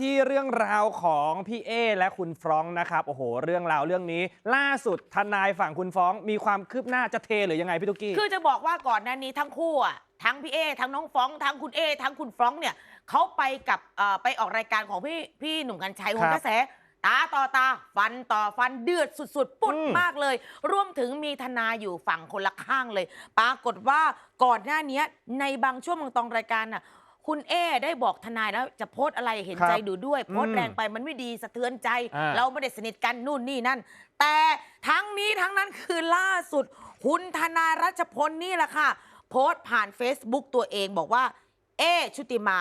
ที่เรื่องราวของพี่เอและคุณฟรองก์นะครับโอ้โห เรื่องราวเรื่องนี้ ล่าสุดทนายฝั่งคุณฟรองก์มีความคืบหน้าจะเทหรือยังไงพี่ตุ๊กกี้ คือจะบอกว่าก่อนหน้านี้ทั้งคู่อะทั้งพี่เอทั้งน้องฟ้องทั้งคุณเอทั้งคุณฟรองก์เนี่ยเขาไปกับเอ่อไปออกรายการของพี่พี่หนุ่มกัญชัยโหนครับกระแส ตาต่อตา ฟันต่อฟันเดือดสุดๆ ปุดอืม มากเลย รวมถึงมีทนายอยู่ฝั่งคนละข้างเลย ปรากฏว่าก่อนหน้านี้ในบางช่วงบางตอนรายการน่ะ คุณเอได้บอกทนายแล้วจะโพสต์อะไรเห็นใจดูด้วยโพสต์แรงไปมันไม่ดีสะเทือนใจ อ่า เราไม่ได้สนิทกันนู่นนี่นั่น แต่ทั้งนี้ทั้งนั้นคือล่าสุด คุณทนายรัชพลนี่แหละค่ะ โพสต์ผ่าน Facebook ตัวเองบอกว่า เอชุติมา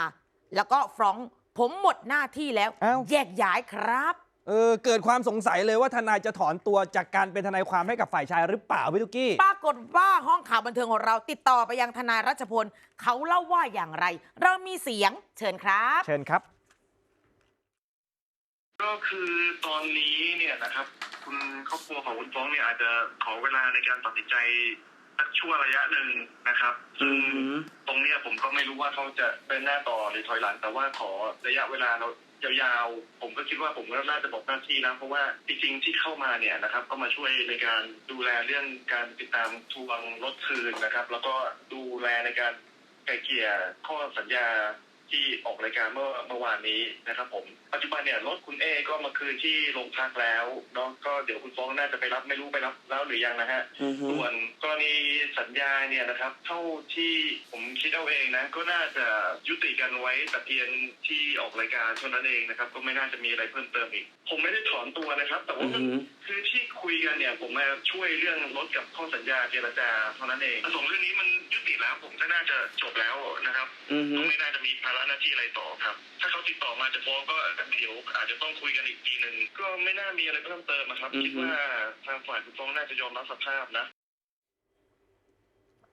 แล้วก็ฟรองก์ผมหมดหน้าที่แล้ว อ้าว แยกย้ายครับ เออเกิดความสงสัยเลยว่าทนายจะถอนตัวจากการเป็นทนายความให้กับฝ่ายชายหรือเปล่าพี่ตุ๊กกี้ ปรากฏว่าห้องข่าวบันเทิงของเราติดต่อไปยังทนายรัชพลเขาเล่าว่าอย่างไร เรามีเสียงเชิญครับ เชิญครับ ก็คือตอนนี้เนี่ยนะครับ คุณครอบครัวของคุณฟ้องเนี่ยอาจจะขอเวลาในการตัดสินใจ สักชั่วระยะหนึ่งนะครับ ซึ่งตรงเนี้ยผมก็ไม่รู้ว่าเขาจะเดินหน้าต่อหรือถอยหลัง แต่ว่าขอระยะเวลาเรายาวๆ ผมก็คิดว่าผมก็น่าจะบอกหน้าที่นะ เพราะว่าจริงๆที่เข้ามาเนี่ยนะครับ ก็มาช่วยในการดูแลเรื่องการติดตามทวงรถคืนนะครับ แล้วก็ดูแลในการไกลเกลี่ยข้อสัญญาที่ออกรายการเมื่อเมื่อวานนี้นะครับผมปัจจุบันเนี่ยรถคุณเอก็มาคืนที่โรงพักแล้วเนาะก็เดี๋ยวคุณฟ้องน่าจะไปรับไม่รู้ไปรับแล้วหรือยังนะฮะส่วนกรณีสัญญาเนี่ยนะครับ เท่าที่ผมคิดเอาเองนะก็น่าจะยุติกันไว้แต่เพียงที่ออกรายการเท่านั้นเองนะครับ ก็ไม่น่าจะมีอะไรเพิ่มเติมอีก ผมไม่ได้ถอนตัวนะครับ แต่ว่ามันคือที่คุยกันเนี่ย ผมมาช่วยเรื่องลดกับข้อสัญญาเจรจาเท่านั้นเองส่งเรื่องนี้มันยุติแล้ว ผมก็น่าจะจบแล้วนะครับก็ไม่น่าจะมีภาระหน้าที่อะไรต่อครับ ถ้าเขาติดต่อมาจะฟ้องก็เดี๋ยวอาจจะต้องคุยกันอีกทีหนึ่งก็ไม่น่ามีอะไรเพิ่มเติมนะครับคิดว่าทางฝ่ายคุณฟ้องน่าจะยอมรับสภาพนะ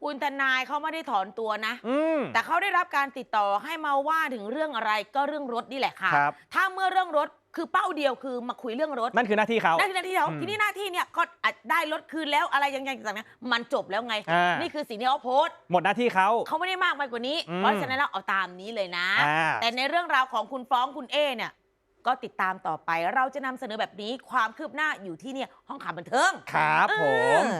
คุณทนายเขาไม่ได้ถอนตัวนะอืมแต่เขาได้รับการติดต่อให้มาว่าถึงเรื่องอะไรก็เรื่องรถนี่แหละค่ะครับถ้าเมื่อเรื่องรถ คือเป้าเดียวคือมาคุยเรื่องรถนั่นคือหน้าที่เขานั่นคือหน้าที่เขาอืมทีนี้หน้าที่เนี่ยก็อาจได้รถคืนแล้วอะไรยังไงต่างๆมันจบแล้วไง อ่านี่คือสิ่งที่เขาโพสต์หมดหน้าที่เขา เขาไม่ได้มากไปกว่านี้ อืม เพราะฉะนั้นเราเอาตามนี้เลยนะ อ่า แต่ในเรื่องราวของคุณฟ้องคุณเอเนี่ย ก็ติดตามต่อไป เราจะนำเสนอแบบนี้ความคืบหน้าอยู่ที่เนี่ยห้องข่าวบันเทิงครับผม เออ